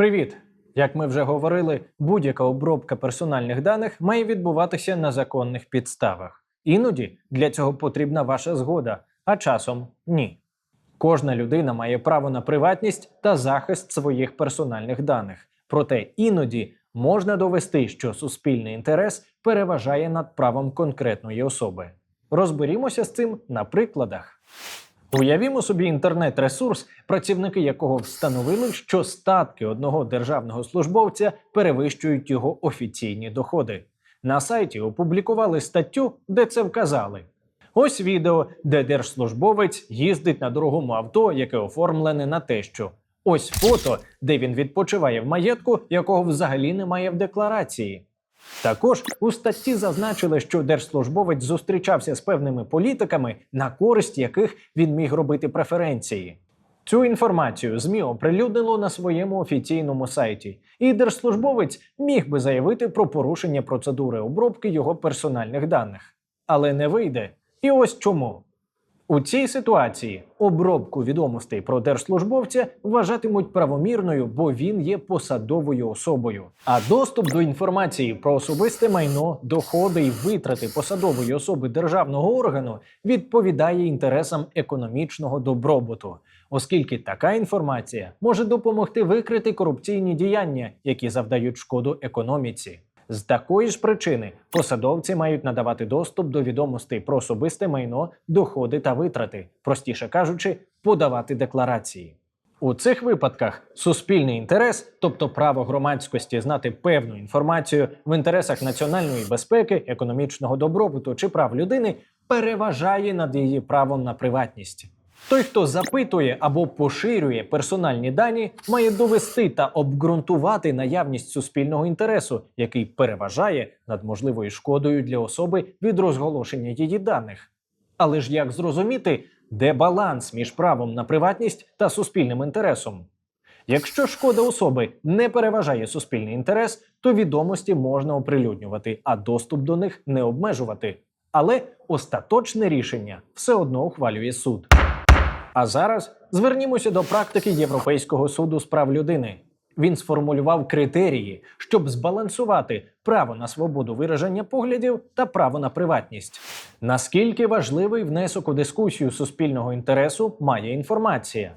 Привіт! Як ми вже говорили, будь-яка обробка персональних даних має відбуватися на законних підставах. Іноді для цього потрібна ваша згода, а часом ні. Кожна людина має право на приватність та захист своїх персональних даних. Проте іноді можна довести, що суспільний інтерес переважає над правом конкретної особи. Розберімося з цим на прикладах. Уявімо собі інтернет-ресурс, працівники якого встановили, що статки одного державного службовця перевищують його офіційні доходи. На сайті опублікували статтю, де це вказали. Ось відео, де держслужбовець їздить на дорогому авто, яке оформлене на те, що ось фото, де він відпочиває в маєтку, якого взагалі немає в декларації. Також у статті зазначили, що держслужбовець зустрічався з певними політиками, на користь яких він міг робити преференції. Цю інформацію ЗМІ оприлюднило на своєму офіційному сайті, і держслужбовець міг би заявити про порушення процедури обробки його персональних даних. Але не вийде. І ось чому. У цій ситуації обробку відомостей про держслужбовця вважатимуть правомірною, бо він є посадовою особою. А доступ до інформації про особисте майно, доходи і витрати посадової особи державного органу відповідає інтересам економічного добробуту, оскільки така інформація може допомогти викрити корупційні діяння, які завдають шкоду економіці. З такої ж причини посадовці мають надавати доступ до відомостей про особисте майно, доходи та витрати, простіше кажучи, подавати декларації. У цих випадках суспільний інтерес, тобто право громадськості знати певну інформацію в інтересах національної безпеки, економічного добробуту чи прав людини, переважає над її правом на приватність. Той, хто запитує або поширює персональні дані, має довести та обґрунтувати наявність суспільного інтересу, який переважає над можливою шкодою для особи від розголошення її даних. Але ж як зрозуміти, де баланс між правом на приватність та суспільним інтересом? Якщо шкода особи не переважає суспільний інтерес, то відомості можна оприлюднювати, а доступ до них не обмежувати. Але остаточне рішення все одно ухвалює суд. А зараз звернімося до практики Європейського суду з прав людини. Він сформулював критерії, щоб збалансувати право на свободу вираження поглядів та право на приватність. Наскільки важливий внесок у дискусію суспільного інтересу має інформація?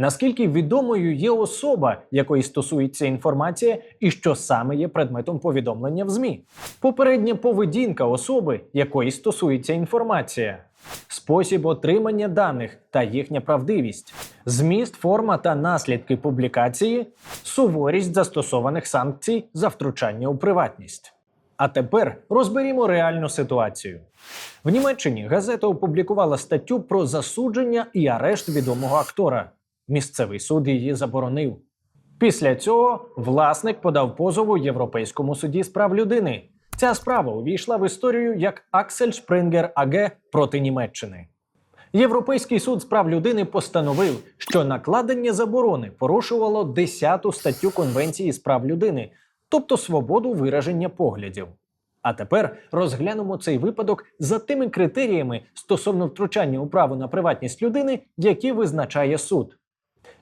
Наскільки відомою є особа, якої стосується інформація, і що саме є предметом повідомлення в ЗМІ? Попередня поведінка особи, якої стосується інформація, спосіб отримання даних та їхня правдивість, зміст, форма та наслідки публікації, суворість застосованих санкцій за втручання у приватність. А тепер розберімо реальну ситуацію. В Німеччині газета опублікувала статтю про засудження і арешт відомого актора. Місцевий суд її заборонив. Після цього власник подав позов у Європейському суді з прав людини. Ця справа увійшла в історію як Аксель Шпрингер АГ проти Німеччини. Європейський суд з прав людини постановив, що накладення заборони порушувало 10 статтю Конвенції з прав людини, тобто свободу вираження поглядів. А тепер розглянемо цей випадок за тими критеріями стосовно втручання у право на приватність людини, які визначає суд.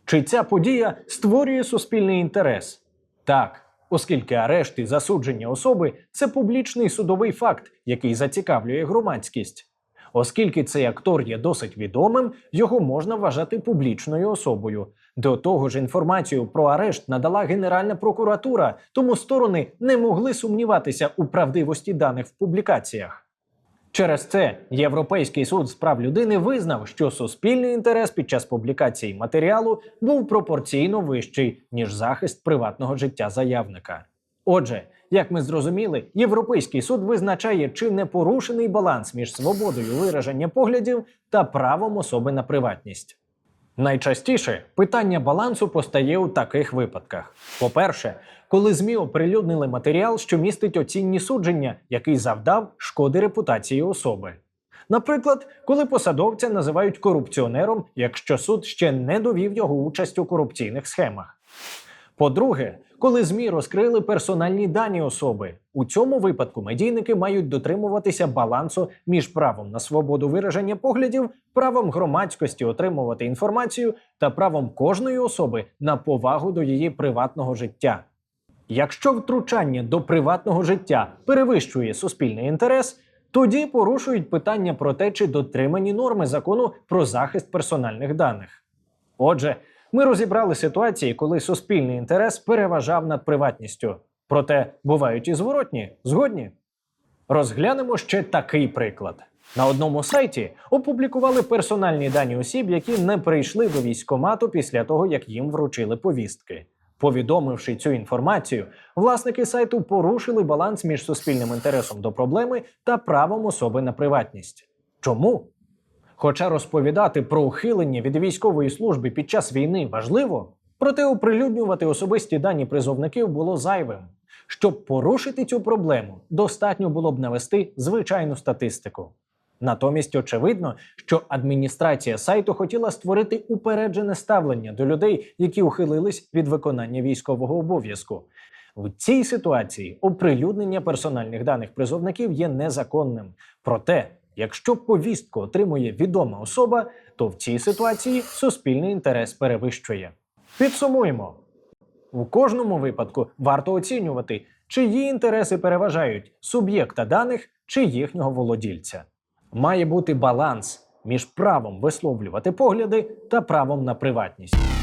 Чи ця подія створює суспільний інтерес? Так, оскільки арешт і засудження особи це публічний судовий факт, який зацікавлює громадськість. Оскільки цей актор є досить відомим, його можна вважати публічною особою. До того ж, інформацію про арешт надала Генеральна прокуратура, тому сторони не могли сумніватися у правдивості даних в публікаціях. Через це Європейський суд з прав людини визнав, що суспільний інтерес під час публікації матеріалу був пропорційно вищий, ніж захист приватного життя заявника. Отже, як ми зрозуміли, Європейський суд визначає, чи не порушений баланс між свободою вираження поглядів та правом особи на приватність. Найчастіше питання балансу постає у таких випадках: по-перше, коли ЗМІ оприлюднили матеріал, що містить оцінні судження, який завдав шкоди репутації особи. Наприклад, коли посадовця називають корупціонером, якщо суд ще не довів його участь у корупційних схемах. По-друге, коли ЗМІ розкрили персональні дані особи, у цьому випадку медійники мають дотримуватися балансу між правом на свободу вираження поглядів, правом громадськості отримувати інформацію та правом кожної особи на повагу до її приватного життя. Якщо втручання до приватного життя перевищує суспільний інтерес, тоді порушують питання про те, чи дотримані норми закону про захист персональних даних. Отже, ми розібрали ситуації, коли суспільний інтерес переважав над приватністю. Проте бувають і зворотні, згодні. Розглянемо ще такий приклад. На одному сайті опублікували персональні дані осіб, які не прийшли до військкомату після того, як їм вручили повістки. Повідомивши цю інформацію, власники сайту порушили баланс між суспільним інтересом до проблеми та правом особи на приватність. Чому? Хоча розповідати про ухилення від військової служби під час війни важливо, проте оприлюднювати особисті дані призовників було зайвим. Щоб порушити цю проблему, достатньо було б навести звичайну статистику. Натомість очевидно, що адміністрація сайту хотіла створити упереджене ставлення до людей, які ухилились від виконання військового обов'язку. В цій ситуації оприлюднення персональних даних призовників є незаконним. Проте, якщо повістку отримує відома особа, то в цій ситуації суспільний інтерес перевищує. Підсумуємо: у кожному випадку варто оцінювати, чиї інтереси переважають суб'єкта даних чи їхнього володільця. Має бути баланс між правом висловлювати погляди та правом на приватність.